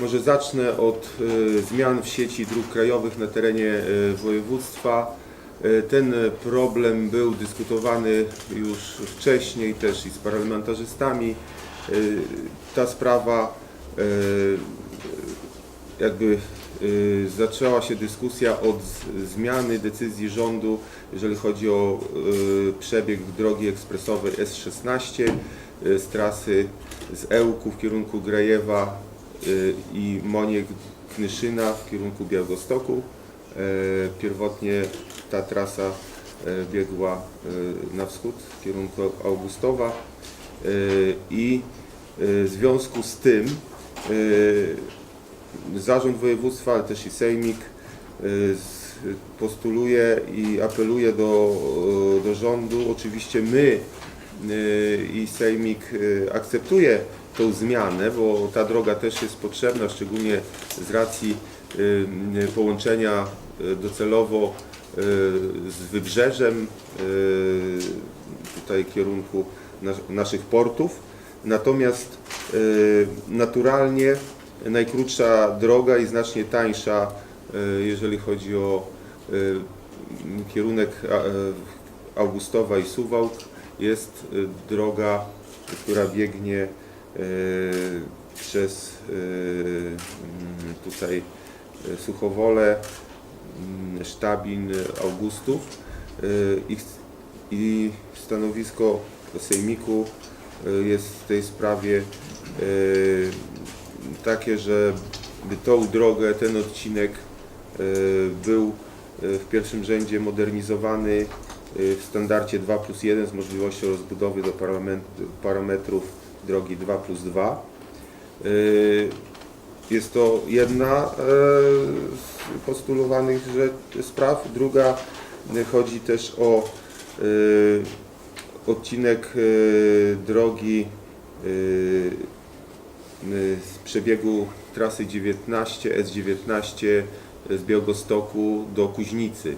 Może zacznę od e, zmian w sieci dróg krajowych na terenie e, województwa. E, Ten problem był dyskutowany już wcześniej też i z parlamentarzystami. Ta sprawa jakby y, zaczęła się dyskusja od zmiany decyzji rządu, jeżeli chodzi o y, przebieg drogi ekspresowej S16 y, z trasy z Ełku w kierunku Grajewa y, i Moniek Knyszyna w kierunku Białegostoku. E, Pierwotnie ta trasa e, biegła na wschód w kierunku Augustowa i w związku z tym Zarząd Województwa, ale też i Sejmik y, postuluje i apeluje do, do rządu. Oczywiście my y, i Sejmik y, akceptuje tą zmianę, bo ta droga też jest potrzebna, szczególnie z racji y, y, połączenia y, docelowo z wybrzeżem tutaj kierunku nas- naszych portów. Natomiast naturalnie najkrótsza droga i znacznie tańsza, jeżeli chodzi o kierunek e, Augustowa i Suwałk, jest droga, która biegnie przez y, mm, tutaj y, Suchowole, mm, Sztabin, Augustów y, i, stanowisko Sejmiku y, jest w tej sprawie y, takie, żeby tą drogę, ten odcinek y, był y, w pierwszym rzędzie modernizowany y, w standardzie 2 plus 1 z możliwością rozbudowy do paramet- parametrów drogi 2 plus 2. Y, Jest to jedna e, z postulowanych spraw. Druga chodzi też o y, odcinek y, drogi z przebiegu trasy 19, S19 z Białegostoku do Kuźnicy.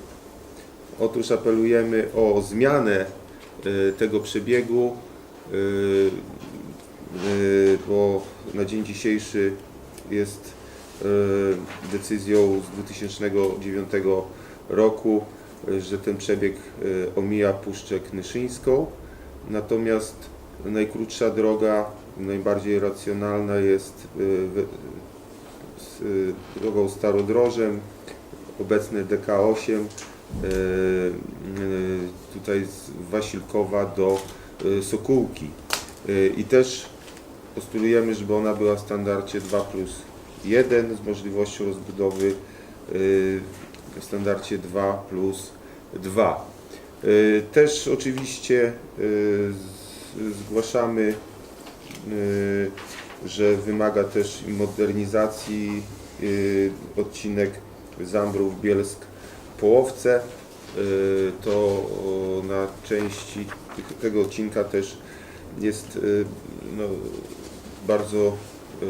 Otóż apelujemy o zmianę tego przebiegu, bo na dzień dzisiejszy jest y, decyzją z 2009 roku, y, że ten przebieg y, omija Puszczę Knyszyńską. Natomiast najkrótsza droga, najbardziej racjonalna jest y, y, drogą Starodrożem, obecny DK8, y, y, tutaj z Wasilkowa do y, Sokółki. Y, I też postulujemy, żeby ona była w standardzie 2 plus 1 z możliwością rozbudowy y, w standardzie 2 plus 2. Y, Też oczywiście y, z- zgłaszamy, że wymaga też modernizacji odcinek Zambrów Bielsk Połowce. To na części tego odcinka też jest y, no, bardzo y,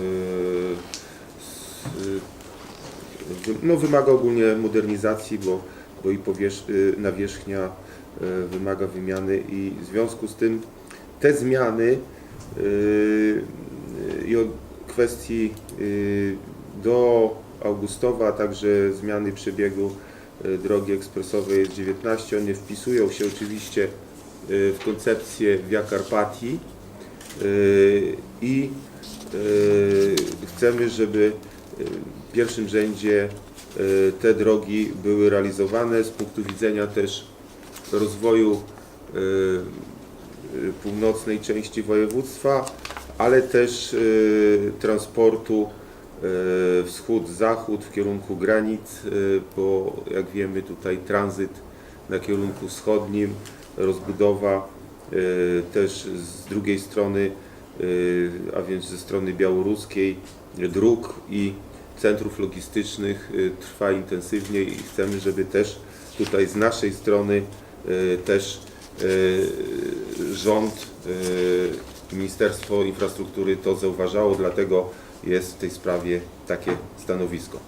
y, no, wymaga ogólnie modernizacji, bo, bo i powierz, nawierzchnia wymaga wymiany i w związku z tym te zmiany i o kwestii do Augustowa, a także zmiany przebiegu drogi ekspresowej S19, one wpisują się oczywiście w koncepcję Via Carpatii y, i y, chcemy, żeby y, w pierwszym rzędzie y, te drogi były realizowane z punktu widzenia też rozwoju y, y, północnej części województwa, ale też y, transportu y, wschód-zachód w kierunku granic, y, bo jak wiemy tutaj tranzyt na kierunku wschodnim, rozbudowa y, też z drugiej strony, y, a więc ze strony białoruskiej, dróg i centrów logistycznych y, trwa intensywnie i chcemy, żeby też tutaj z naszej strony też rząd, Ministerstwo Infrastruktury to zauważało, dlatego jest w tej sprawie takie stanowisko.